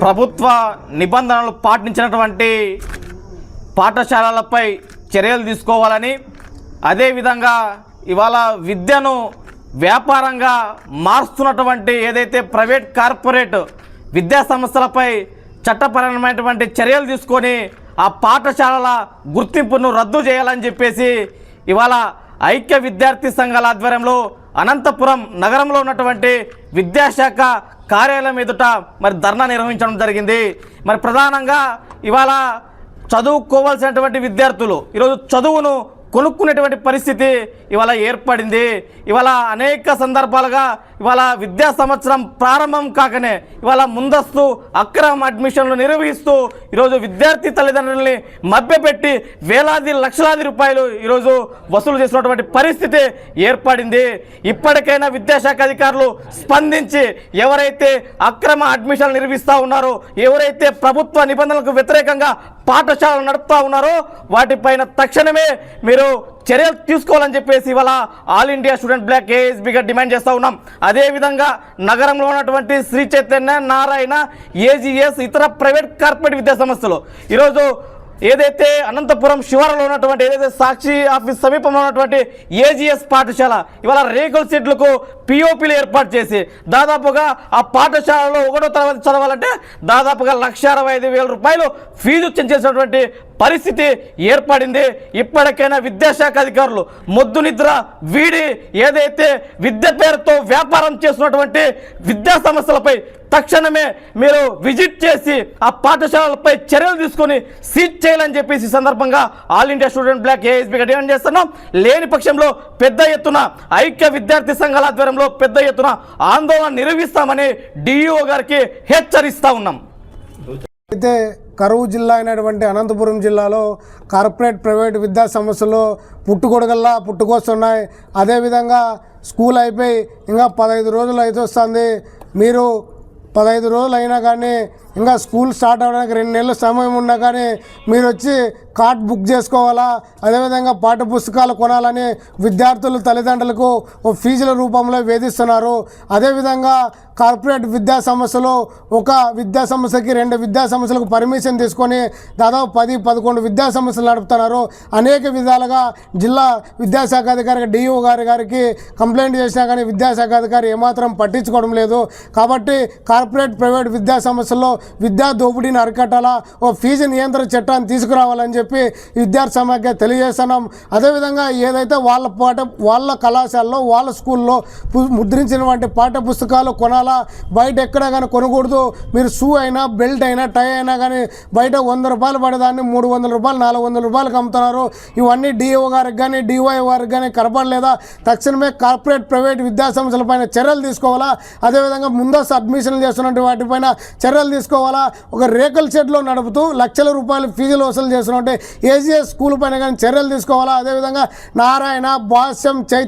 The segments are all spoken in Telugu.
ప్రభుత్వ నిబంధనలు పాటించినటువంటి పాఠశాలలపై చర్యలు తీసుకోవాలని అదేవిధంగా ఇవాళ విద్యను వ్యాపారంగా మారుస్తున్నటువంటి ఏదైతే ప్రైవేట్ కార్పొరేట్ విద్యా సంస్థలపై చట్టపరమైనటువంటి చర్యలు తీసుకొని ఆ పాఠశాలల గుర్తింపును రద్దు చేయాలని చెప్పేసి ఇవాళ ఐక్య విద్యార్థి సంఘాల ఆధ్వర్యంలో అనంతపురం నగరంలో ఉన్నటువంటి విద్యాశాఖ కార్యాలయం ఎదుట మరి ధర్నా నిర్వహించడం జరిగింది. మరి ప్రధానంగా ఇవాళ చదువుకోవాల్సినటువంటి విద్యార్థులు ఈరోజు చదువును కొనుక్కునేటువంటి పరిస్థితి ఇవాళ ఏర్పడింది. ఇవాళ అనేక సందర్భాలుగా ఇవాళ విద్యా సంవత్సరం ప్రారంభం కాకనే ఇవాళ ముందస్తు అక్రమ అడ్మిషన్లు నిర్వహిస్తూ ఈరోజు విద్యార్థి తల్లిదండ్రుల్ని మభ్యపెట్టి వేలాది లక్షలాది రూపాయలు ఈరోజు వసూలు చేసినటువంటి పరిస్థితి ఏర్పడింది. ఇప్పటికైనా విద్యాశాఖ అధికారులు స్పందించి ఎవరైతే అక్రమ అడ్మిషన్లు నిర్వహిస్తూ ఉన్నారో ఎవరైతే ప్రభుత్వ నిబంధనలకు వ్యతిరేకంగా పాఠశాలలు నడుపుతా ఉన్నారో వాటిపైన తక్షణమే మీరు చర్యలు తీసుకోవాలని చెప్పేసి ఇవాళ ఆల్ ఇండియా స్టూడెంట్ బ్లాక్ ఏఎస్బిగా డిమాండ్ చేస్తూ ఉన్నాం. అదేవిధంగా నగరంలో ఉన్నటువంటి శ్రీ చైతన్య నారాయణ ఏజీఎస్ ఇతర ప్రైవేట్ కార్పొరేట్ విద్యా సంస్థలు. ఈరోజు ఏదైతే అనంతపురం శివారులో ఉన్నటువంటి ఏదైతే సాక్షి ఆఫీస్ సమీపంలో ఉన్నటువంటి ఏజీఎస్ పాఠశాల ఇవాళ రేకుల సీట్లకు పిఓపీలు ఏర్పాటు చేసి దాదాపుగా ఆ పాఠశాలలో ఒకటో తరగతి చదవాలంటే దాదాపుగా లక్ష అరవై ఐదు వేల రూపాయలు ఫీజు చెంచేసినటువంటి పరిస్థితి ఏర్పడింది. ఇప్పటికైనా విద్యాశాఖ అధికారులు మొద్దు నిద్ర వీడి ఏదైతే విద్య పేరుతో వ్యాపారం చేస్తున్నటువంటి విద్యా సమస్యలపై తక్షణమే మీరు విజిట్ చేసి ఆ పాఠశాలలపై చర్యలు తీసుకొని సీట్ చేయాలని చెప్పేసి ఈ సందర్భంగా ఆల్ ఇండియా స్టూడెంట్ బ్లాక్ ఏఎస్బీగా డిమాండ్ చేస్తున్నాం. లేని పక్షంలో పెద్ద ఎత్తున ఐక్య విద్యార్థి సంఘాల ఆధ్వర్యంలో పెద్ద ఎత్తున ఆందోళన నిర్వహిస్తామని డిఈఓ గారికి హెచ్చరిస్తా ఉన్నాం. అయితే కరువు జిల్లా అయినటువంటి అనంతపురం జిల్లాలో కార్పొరేట్ ప్రైవేట్ విద్యా సంస్థలు పుట్టుకొడగల్లా పుట్టుకొస్తున్నాయి. అదేవిధంగా స్కూల్ అయిపోయి ఇంకా పదహైదు రోజులు అయితే వస్తుంది మీరు పదహైదు రోజులు అయినా కానీ ఇంకా స్కూల్ స్టార్ట్ అవ్వడానికి రెండు నెలలు సమయం ఉన్నా కానీ మీరు వచ్చి కార్డ్ బుక్ చేసుకోవాలా? అదేవిధంగా పాఠ్య పుస్తకాలు కొనాలని విద్యార్థులు తల్లిదండ్రులకు ఓ ఫీజుల రూపంలో వేధిస్తున్నారు. అదేవిధంగా కార్పొరేట్ విద్యా సంస్థలు ఒక విద్యా సంస్థకి రెండు విద్యా సంస్థలకు పర్మిషన్ తీసుకొని దాదాపు పది పదకొండు విద్యా సంస్థలు నడుపుతున్నారు. అనేక విధాలుగా జిల్లా విద్యాశాఖ అధికారి డిఓ గారి గారికి కంప్లైంట్ చేసినా కానీ విద్యాశాఖ అధికారి ఏమాత్రం పట్టించుకోవడం లేదు. కాబట్టి కార్పొరేట్ ప్రైవేట్ విద్యా సంస్థల్లో విద్యా దోపిడీని అరికట్టాలా? ఓ ఫీజు నియంత్రణ చట్టాన్ని తీసుకురావాలని చెప్పి విద్యార్థి సమాఖ్య తెలియజేస్తున్నాం. అదేవిధంగా ఏదైతే వాళ్ళ పాఠ వాళ్ళ కళాశాలలో వాళ్ళ స్కూల్లో ముద్రించినటువంటి పాఠ్య పుస్తకాలు కొనాలా? బయట ఎక్కడ కానీ కొనకూడదు. మీరు షూ అయినా బెల్ట్ అయినా టై అయినా కానీ బయట వంద రూపాయలు పడేదాన్ని మూడు వందల రూపాయలు నాలుగు వందల రూపాయలకు అమ్ముతున్నారు. ఇవన్నీ డిఓ గారికి కానీ డివై వారికి కానీ కనపడలేదా? తక్షణమే కార్పొరేట్ ప్రైవేట్ విద్యా సంస్థలపైన చర్యలు తీసుకోవాలా? అదేవిధంగా ముందస్తు అడ్మిషన్లు చేస్తున్నటువంటి వాటిపైన చర్యలు తీసుకోవాలా? ఒక రేకుల షెడ్లో నడుపుతూ లక్షల రూపాయలు ఫీజులు వసూలు చేస్తున్నట్టే ఏజీఎస్ స్కూల్ పైన కానీ చర్యలు తీసుకోవాలా? అదేవిధంగా నారాయణ భాష్యం చైతన్య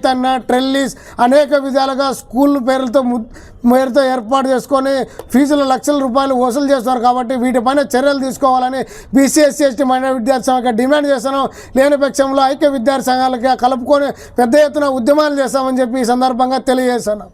ట్రెల్లీస్ అనేక విధాలుగా స్కూల్ పేర్లతో ము- పేరుతో ఏర్పాటు చేసుకొని ఫీజులు లక్షల రూపాయలు వసూలు చేస్తున్నారు కాబట్టి వీటిపైన చర్యలు తీసుకోవాలని బీసీఎస్సీ ఎస్టీ మైనార్ విద్యార్థి సంఘ డిమాండ్ చేస్తాను లేని పక్షంలో ఐక్య విద్యార్థి సంఘాలకి కలుపుకొని పెద్ద ఎత్తున ఉద్యమాలు చేస్తామని చెప్పి ఈ సందర్భంగా తెలియజేశాను